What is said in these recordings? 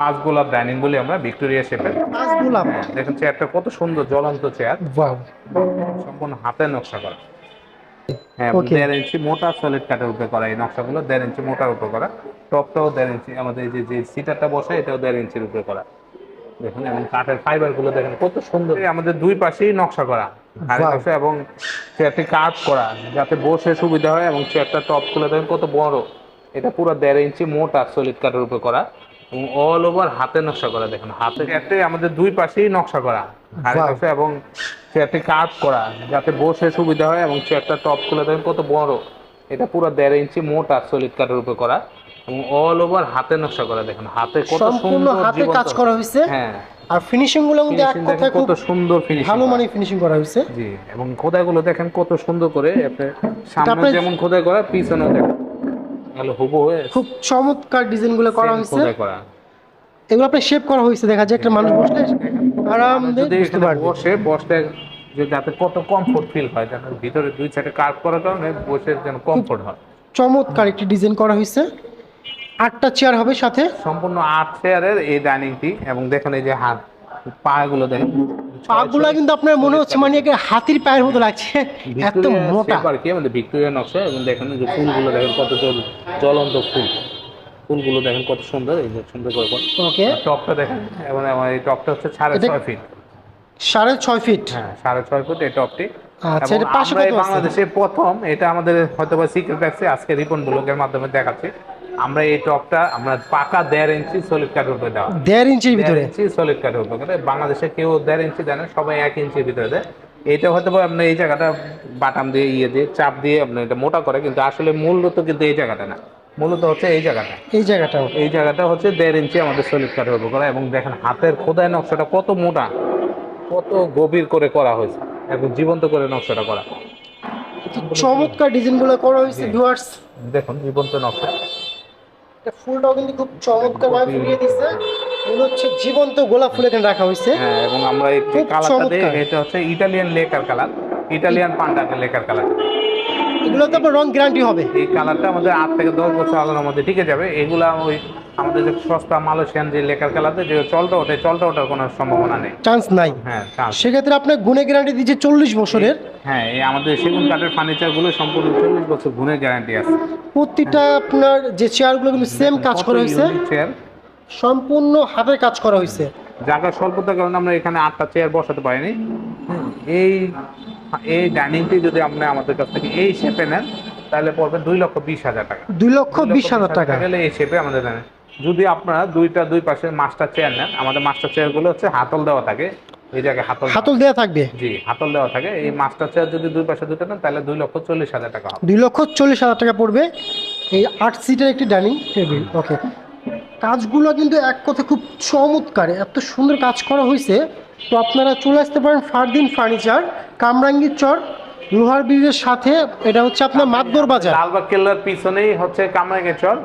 পাঁচ গোলাপ ডাইনিং বলি আমরা ভিক্টোরিয়া শেপের পাঁচ গোলাপ দেখেন চেয়ারটা কত সুন্দর জ্বলন্ত চেয়ার ওয়াও সম্পূর্ণ হাতের নকশা করা। হ্যাঁ দেড় ইঞ্চি মোটা সলিড কাঠের উপরে করা এই নকশাগুলো দেড় ইঞ্চি মোটার উপরে করা। টপটাও দেড় ইঞ্চি আমাদের যে যে সিটারটা বসে এটাও দেড় ইঞ্চির উপরে করা। দেখুন এবং কাঠের ফাইবারগুলো দেখেন কত সুন্দর। আমাদের দুই পাশেই নকশা করা। এবং চেয়ারটি কাট করা যাতে বসে সুবিধা হয় এবং চেয়ারটা টপগুলো দেখেন কত বড়। এটা পুরো দেড় ইঞ্চি মোটা সলিড কাঠের উপরে করা। এবং অল ওভার হাতে নকশা করা দেখুন হাতে চেয়ারটি আমাদের দুই পাশেই নকশা করা। এবং চেয়ারটি কাট করা যাতে বসে সুবিধা হয় এবং চেয়ারটা টপগুলো দেখেন কত বড়। এটা পুরো দেড় ইঞ্চি মোটা সলিড কাঠের উপরে করা। এবং অল ওভার হাতে নকশা করা দেখুন হাতে কত সুন্দর হাতে কাজ করা হয়েছে। হ্যাঁ। আর ফিনিশিংগুলো কিন্তু এক কথায় দেখেন কত সুন্দর ফিনিশিং ভালো মানে ফিনিশিং করা হয়েছে। জি এবং খোদাগুলো দেখেন কত সুন্দর করে আপনি সামনে যেমন খোদাই করা পিছনেও দেখেন। তাহলে হুবু খুব চমৎকার ডিজাইনগুলো করা হয়েছে। এগুলো আপনার শেপ করা হয়েছে দেখা যায় একটা মানুষ বসলে আরাম দিয়ে বুঝতে পারবে। বসে বসতে যে যাতে কত কমফোর্ট ফিল হয় যেন ভিতরে দুই সাইডে কার্ভ করার কারণে বসে যেন কমফোর্ট হয়। চমৎকার একটি ডিজাইন করা হয়েছে। আটটা চেয়ার হবে সাথে। সম্পূর্ণ আট চেয়ারের এই ডাইনিংটি এবং দেখেন এই যে হাত পাগুলো দেখেন। পাগুলা কিন্তু আপনার মনে হচ্ছে মানে একে হাতির পায়ের মতো লাগছে। এত মোটা shape আর কি আমাদের ভিক্টোরিয়া নকশা এবং দেখেন যে ফুলগুলো দেখেন কত জ্বলন্ত ফুল। ফুলগুলো দেখেন কত সুন্দর এই যে সুন্দর করে। ওকে। টপটা দেখেন এবং আমার এই টপটা হচ্ছে সাড়ে ছয় ফিট। সাড়ে ছয় ফিট? হ্যাঁ সাড়ে ছয় ফুট এই টপটি। আচ্ছা, এটা? বাংলাদেশে প্রথম এটা আমাদের হয়তো বা সিক্রেট আছে আজকে রিপন ব্লগের মাধ্যমে দেখাচ্ছি। আমরা এই টপটা আমরা পাকা দেড় ইঞ্চি সলিড কাঠের উপরে দেওয়া। দেড় ইঞ্চির ভিতরে? ইঞ্চি সলিড কাঠের উপরে বাংলাদেশে কেউ দেড় ইঞ্চি দেয় না সবাই এক ইঞ্চির ভিতরে দেয়। এটা হয়তো বা আপনি এই জায়গাটা বাটাম দিয়ে ইয়ে দিয়ে চাপ দিয়ে আপনি এটা মোটা করে কিন্তু আসলে মূলত কিন্তু এই জায়গাটা না। মূলত হচ্ছে এই জায়গাটা। এই জায়গাটা এই জায়গাটা হচ্ছে দেড় ইঞ্চি আমাদের সলিড কাঠের উপর করা এবং দেখেন হাতের খোদাই নকশাটা কত মোটা কত গভীর করে করা হয়েছে এবং জীবন্ত করে নকশাটা করা। চমৎকার ডিজাইনগুলো করা হয়েছে। ভিউয়ার্স দেখুন জীবন্ত নকশা। এটা ফুলটাও কিন্তু খুব চমৎকার ভাবে ফুলিয়ে দিচ্ছে মনে হচ্ছে জীবন্ত গোলাপ ফুল এখানে রাখা হয়েছে। হ্যাঁ এবং আমরা এই কালারটা এটা হচ্ছে Italian lacquer colour Italian panda lacquer colour এগুলো তো আপনার রং গ্যারান্টি হবে। এই কালারটা আমাদের আট থেকে দশ বছর আলোর মধ্যে টিকে যাবে। এগুলা ওই আমাদের যে সস্তা মালয়েশিয়ান যে লেকার কালার যে চলটা ওঠে চলটা ওঠার কোনো সম্ভাবনা নেই। চান্স নাই। হ্যাঁ। সেক্ষেত্রে আপনার গুণে গ্যারান্টি দিচ্ছে চল্লিশ বছরের। হ্যাঁ এই আমাদের সেগুন কাঠের ফার্নিচারগুলো সম্পূর্ণ চল্লিশ বছর গুণের গ্যারান্টি আছে। প্রতিটা আপনার যে চেয়ারগুলো কিন্তু সেম কাজ করা হয়েছে। চেয়ার সম্পূর্ণ হাতের কাজ করা হয়েছে। জায়গার স্বল্পতার কারণে আমরা এখানে আটটা চেয়ার বসাতে পারিনি। এই এই ডাইনিংটি যদি আপনি আমাদের কাছ থেকে এই শেপে নেন তাহলে পড়বে দুই লক্ষ বিশ হাজার টাকা। দুই লক্ষ বিশ হাজার টাকা। গেলে এই শেপে আমাদের দেন যদি আপনারা দুইটা দুই পাশে মাস্টার চেয়ার নেন আমাদের মাস্টার চেয়ারগুলো হচ্ছে হাতল দেওয়া থাকে। এই জায়গায় হাতল হাতল দেওয়া থাকবে? জি হাতল দেওয়া থাকে। এই মাস্টার চেয়ার যদি দুই পাশে দুটো নেন তাহলে দুই লক্ষ চল্লিশ হাজার টাকা দুই লক্ষ চল্লিশ হাজার টাকা পড়বে। এই আট সিটের একটি ডাইনিং টেবিল ওকে কাজগুলো কিন্তু এক কথা খুব চমৎকার। এত সুন্দর কাজ করা হয়েছে। তো আপনারা চলে আসতে পারেন ফারদিন ফার্নিচার কামরাঙ্গীর চর লোহার ব্রিজের সাথে। এটা হচ্ছে আপনার মাতবর বাজার। লালবাগ কেল্লার পিছনেই হচ্ছে কামরাঙ্গেচর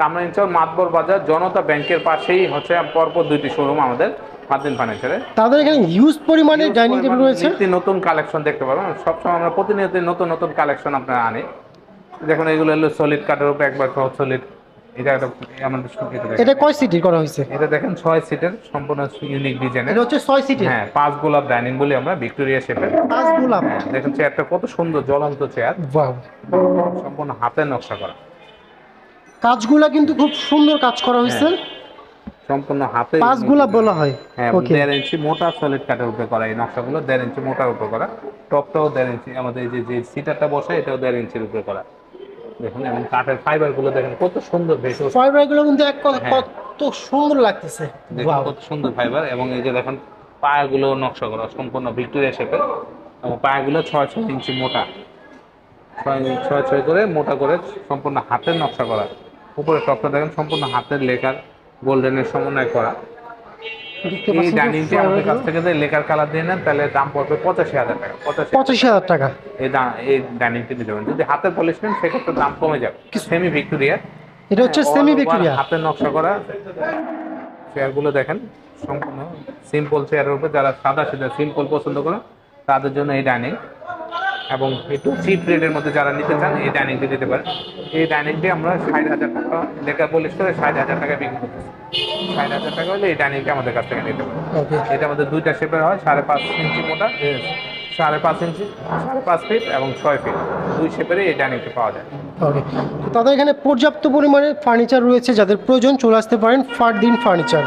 কামরাঙ্গেচর মাতবর বাজার জনতা ব্যাংকের পাশেই হচ্ছে পরপর দুইটি শোরুম আমাদের ফারদিন ফার্নিচারে। তাদের এখানে হিউজ পরিমাণে ডাইনিং টেবিল রয়েছে। নতুন কালেকশন দেখতে পাবেন। সবসময় আমরা প্রতিনিয়ত নতুন নতুন কালেকশন আপনারা আনি। দেখুন এগুলো হলো সলিড কাঠের উপরে একবার সলিড এটা আমাদের এটা কয় সিটের করা হয়েছে? এটা দেখেন ছয় সিটের সম্পূর্ণ ইউনিক ডিজাইনের এটা হচ্ছে ছয় সিটের? হ্যাঁ পাঁচ গোলাপ ডাইনিং বলি আমরা ভিক্টোরিয়া শেপের। পাঁচ গোলাপ? দেখেন চেয়ারটা কত সুন্দর জ্বলন্ত চেয়ার ওয়াও সম্পূর্ণ হাতের নকশা করা। কাজগুলা কিন্তু খুব সুন্দর কাজ করা হয়েছে। সম্পূর্ণ হাতে পাঁচ গোলাপ বলা হয়। হ্যাঁ দেড় ইঞ্চি মোটা সলিড কাঠের উপরে করা এই নকশাগুলো দেড় ইঞ্চি মোটার উপরে করা। টপটাও দেড় ইঞ্চি আমাদের এই যে যে সিটারটা বসে এটাও দেড় ইঞ্চির উপরে করা। দেখুন এবং কাঠের ফাইবারগুলো দেখেন কত সুন্দর ভেসে ফাইবারগুলো কিন্তু এক কথা হ্যাঁ। কত সুন্দর লাগতেছে। কত সুন্দর ফাইবার এবং এই যে দেখেন পায়াগুলো নকশা করা সম্পূর্ণ ভিক্টোরিয়া শেপে এবং পায়াগুলো ছয় ছয় ইঞ্চি মোটা। ছয় ছয় ছয় করে মোটা করে সম্পূর্ণ হাতের নকশা করা। উপরে টপটা দেখেন সম্পূর্ণ হাতের লেখার গোল্ডেনের সমন্বয় করা। এই ডাইনিং আমাদের কাছ থেকে যদি লেকার কালার দিয়ে নেন তাহলে দাম পড়বে পঁচাশি হাজার টাকা পঁচাশি হাজার টাকা। এই এই ডাইনিংটি নিতে যাবেন। যদি হাতের পলিশ নেন সেক্ষেত্রে দাম কমে যাবে। সেমি ভিক্টোরিয়া এটা হচ্ছে সেমি ভিক্টোরিয়া হাতের নকশা করা। চেয়ারগুলো দেখেন সম্পূর্ণ সিম্পল চেয়ারের উপর যারা সাদা সাদা সিম্পল পছন্দ করে তাদের জন্য এই ডাইনিং এবং একটু চিপ রেটের মধ্যে যারা নিতে চান এই ডাইনিংটি নিতে পারেন। এই ডাইনিংটি আমরা ষাট হাজার টাকা লেখা পলিশ করে ষাট হাজার টাকা বিক্রি করতেছি। ষাট হাজার টাকা হলে এই ডাইনিংটি আমাদের কাছ থেকে নিতে পারেন। এটা আমাদের দুইটা শেপের হয় সাড়ে পাঁচ ইঞ্চি মোটা। সাড়ে পাঁচ ইঞ্চি সাড়ে পাঁচ ফিট এবং ছয় ফিট দুই শেপেরই এই ডাইনিংটি পাওয়া যায়। ওকে তাদের এখানে পর্যাপ্ত পরিমাণে ফার্নিচার রয়েছে যাদের প্রয়োজন চলে আসতে পারেন ফার দিন ফার্নিচার